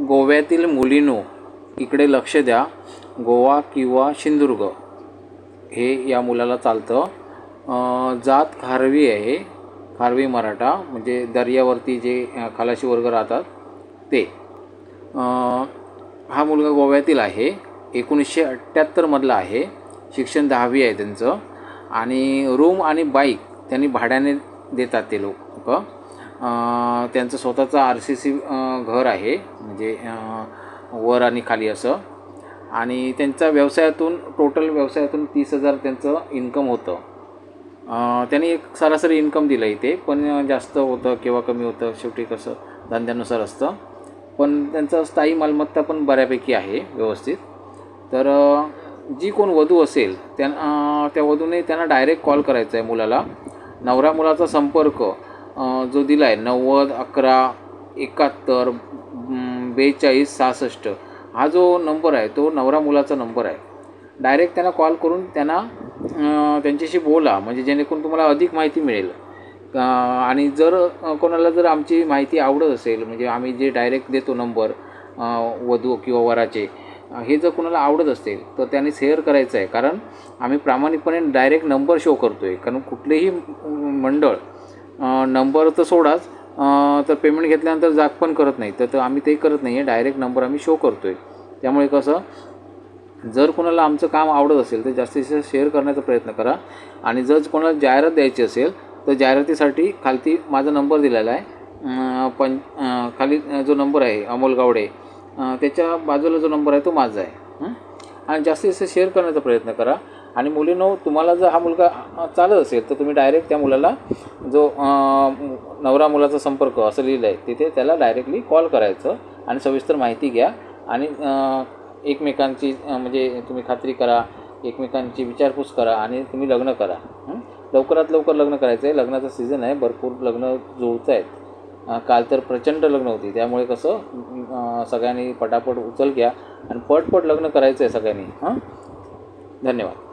गोव्यातील मुलीनो इकडे लक्ष द्या. गोवा किंवा सिंधुदुर्ग. हे या मुलाला चालतं. जात खारवी आहे. खारवी मराठा म्हणजे दर्यावरती जे खालाशी खलाशी वर्ग राहतात ते. हा मुलगा गोव्यातील आहे. एकोणीसशे अठ्ठ्याहत्तरमधला आहे. शिक्षण दहावी आहे त्यांचं. आणि रूम आणि बाईक त्यांनी भाड्याने देतात ते लोक. त्यांचं स्वतःचं आर सी सी घर आहे. म्हणजे वर आणि खाली असं. आणि त्यांचा व्यवसायातून टोटल व्यवसायातून तीस हजार त्यांचं इन्कम होतं. त्यांनी एक सरासरी इन्कम दिलं इथे. पण जास्त होतं किंवा कमी होतं शेवटी कसं धंद्यानुसार असतं. पण त्यांचं स्थायी मालमत्ता पण बऱ्यापैकी आहे व्यवस्थित. तर जी कोण वधू असेल त्या त्या वधूने त्यांना डायरेक्ट कॉल करायचा आहे मुलाला. नवरा मुलाचा संपर्क जो दिला आहे नव्वद अकरा एकाहत्तर बेचाळीस सहासष्ट. हा जो नंबर आहे तो नवरा मुलाचा नंबर आहे. डायरेक्ट त्यांना कॉल करून त्यांना त्यांच्याशी बोला. म्हणजे जेणेकरून तुम्हाला अधिक माहिती मिळेल. आणि जर कोणाला जर आमची माहिती आवडत असेल म्हणजे आम्ही जे डायरेक्ट देतो नंबर वधू किंवा वराचे हे जर कोणाला आवडत असेल तर त्यांनी शेअर करायचं आहे. कारण आम्ही प्रामाणिकपणे डायरेक्ट नंबर शो करतो आहे कारण कुठलेही मंडळ नंबर तर सोडाच. तर पेमेंट घेतल्यानंतर जाग पण करत नाही. तर तर आम्ही ते करत नाही आहे डायरेक्ट नंबर आम्ही शो करतो आहे त्यामुळे कसं जर कोणाला आमचं काम आवडत असेल तर जास्तीत जास्त शेअर करण्याचा प्रयत्न करा. आणि जर कोणाला जाहिरात द्यायची असेल तर जाहिरातीसाठी खालती माझा नंबर दिलेला आहे. पण खाली जो नंबर आहे अमोल गावडे त्याच्या बाजूला जो नंबर आहे तो माझा आहे. आणि जास्तीत जास्त शेअर करण्याचा प्रयत्न करा. आणि मुलीनो तुम्हाला जर हा मुलगा चालत असेल तर तुम्ही डायरेक्ट त्या मुलाला जो नवरा मुलाचा संपर्क असं लिहिलं आहे तिथे त्याला डायरेक्टली कॉल करायचं आणि सविस्तर माहिती घ्या. आणि एकमेकांची म्हणजे तुम्ही खात्री करा एकमेकांची विचारपूस करा आणि तुम्ही लग्न करा. लवकरात लवकर लग्न करायचं आहे लग्नाचा सीझन आहे. भरपूर लग्न जुळत आहेत. काल तर प्रचंड लग्न होती. त्यामुळे कसं सगळ्यांनी पटापट उचल घ्या आणि पटपट लग्न करायचं आहे सगळ्यांनी. हां? धन्यवाद.